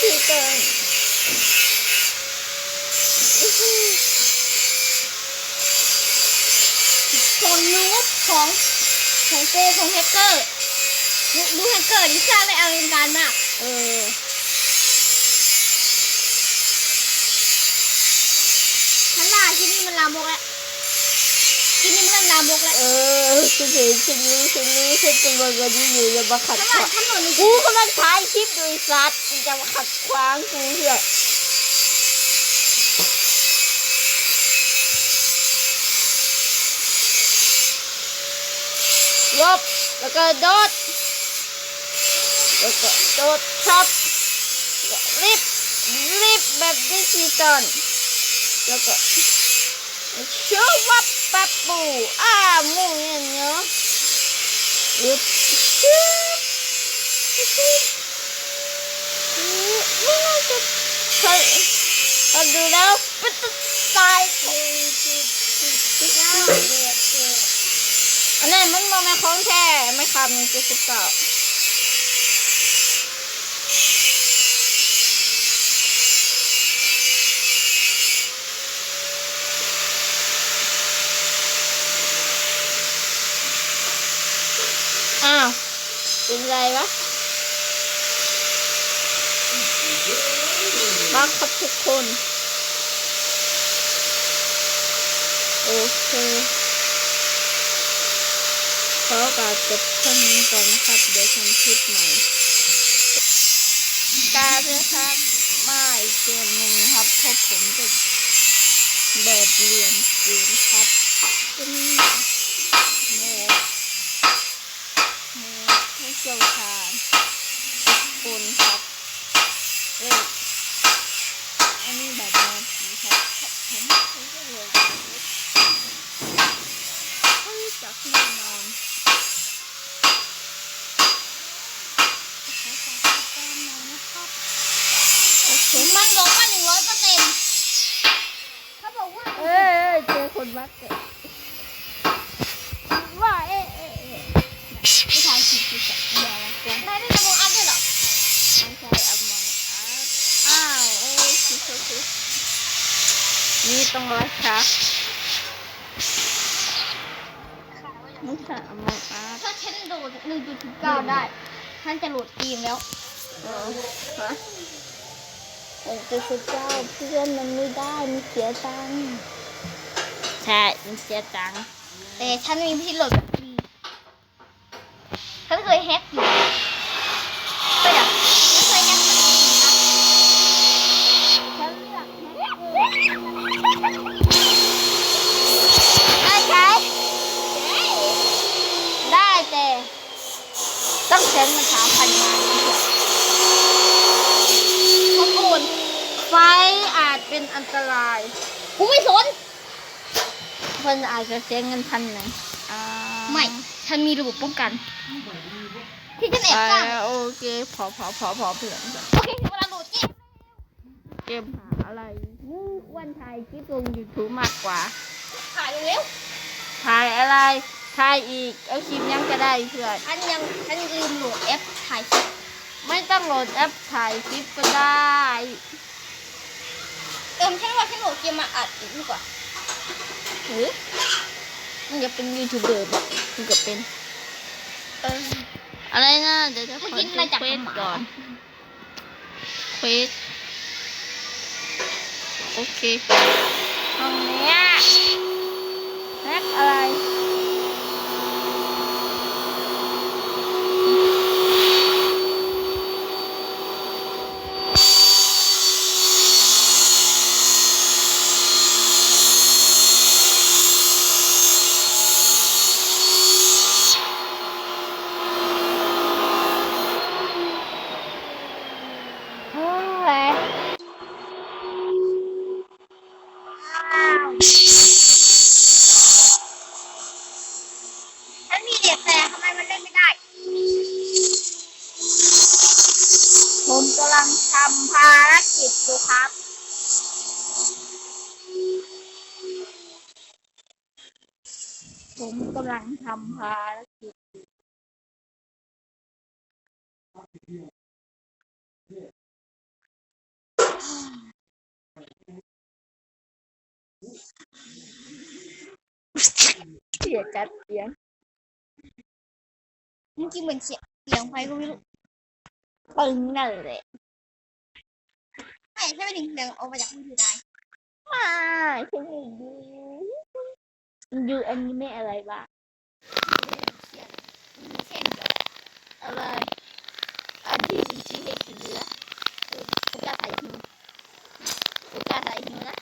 คือกินของนูบของของโกของแฮกเกอร์ดูแฮกเกอร์ที่สร้าได้อลังการมาก เออฉันว่าที่นี่มันลามกแล้ว ที่นี่มันเริ่มลามกแล้วเออฉันเห็นฉันรู้ฉันรู้ฉันกำลังกันนี้อยู่อย่ามาขัดฉันขว่าวางถนนในกูกำลังถ่ายคลิปอยู่ไอ้สัตว์มึงจะมาขัดขวางกูเหี้ยลบแล้วก็โดดแล้วก็โดดช็อปรีบรีบแบบดิจิตอลแล้วก็ชูวับ ปับปูอ่ามูเนี่ยเนาะรีบชูชูไม่น่าจะเคยเราดูแล้วป็นตายอันนี้นมันมาแม่ของแท้ไม่คำหนึ่งจ็ดสิบเก้า อ้าว เป็นไรวะบักครับทุกคน โอเคขอการจบเท่านี้ก่อนนะครับ เดี๋ยวทำคลิปใหม่การนะครับมาอีกเกมหนึ่งครับเพราะผมจะแบบเรียนเกมครับเป็นโหมด หมูผู้ เชี่ยวชาญคนครับเลขอันนี้แบบแนวผีครับผมผมก็เลยไม่รู้จักแน่นอนขอฝากติดตามหน่อยนะครับโอเคมันบอกว่าหนึ่งร้อยเปอร์เซ็นต์เขาบอกว่า เอ้ยเจอคนบักเก นี่ต้องรอชักไม่ใช่อมองอาถ้าฉันโดดหนึ่งจุดสิบเก้าได้ฉันจะโหลดเกมแล้วเออฮะเออจะสิบเก้าเพื่อนมันไม่ได้มันเสียตังค์ใช่มันเสียตังค์แต่ฉันมีวิธีโหลดแบบฟรีฉันเคยแฮกอยู่เคยอะฉันเคยแฮกมันเองนะ ฉันเลือกแฮกเกอร์ได้ใช้ได้แต่ ต้องเซ็นมาสามพันบาทเขาโอนไฟอาจเป็นอันตรายกูไม่สนเพิ่นอาจจะเสียเงินพันหนึ่งอ่าไม่ ฉันมีระบบป้องกัน ที่ฉันแอไปบสร้างโอเค พอพอพอพอเพื่อนโอเคถึงเวลาโหลดเกมเกมหาอะไรวู้วันถ่ายคลิปลงยูทูบมากกว่า ถ่ายเร็วถ่ายอะไร ถ่ายอีก เอาคลิปยังก็ได้เพื่อนๆฉันยังฉันลืมโหลดแอปถ่ายคลิปไม่ต้องโหลดแอปถ่ายคลิปก็ได้ เอิมฉันว่าฉันโหลดเกมมาอัดอีกดีกว่าหรือมันจะเป็นยูทูบเบอร์บอกมันก็เป็น เออ อะไรนะเดี๋ยวจะขเมื่ออกี้ดูนายจับเควสหมาก่อนเควสโอเคห้องเนี้ยแฮกอะไร องทำภารกิจดูครับ ผมกำลังทำภารกิจเสียจัดเสียงจริงๆเหมือนเสียงไฟก็ไม่รู้ปึ้งนั่นแหลย ไม่ใช่ไม่ถึงเดี๋ยวเอามาจากมือถือได้ไม่ฉันไม่ดูดูอนิเม่อะไรบ้างเช่อะไรอันที่จริงๆไม่กินเนื้อจะใส่หิวจะใส่หิวนะ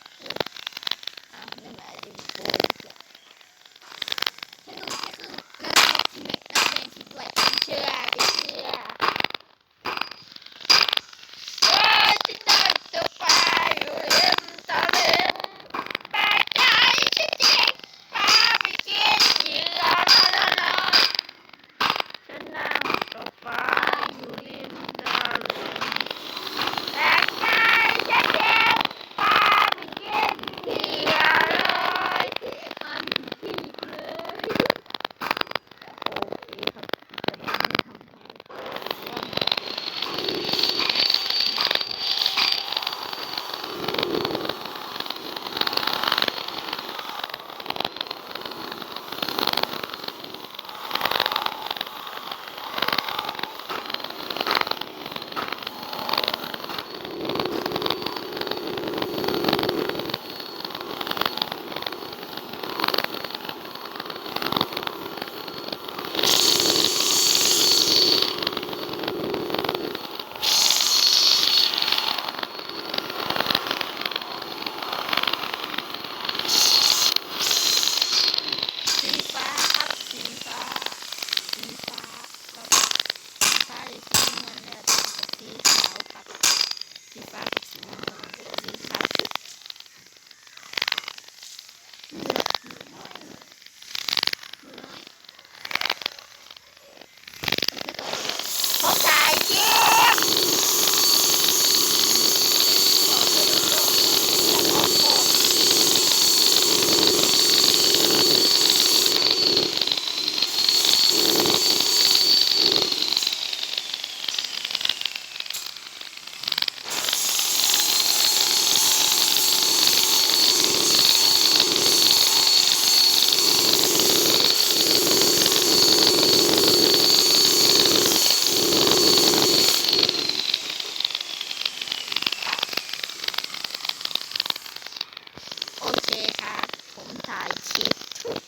Thank you.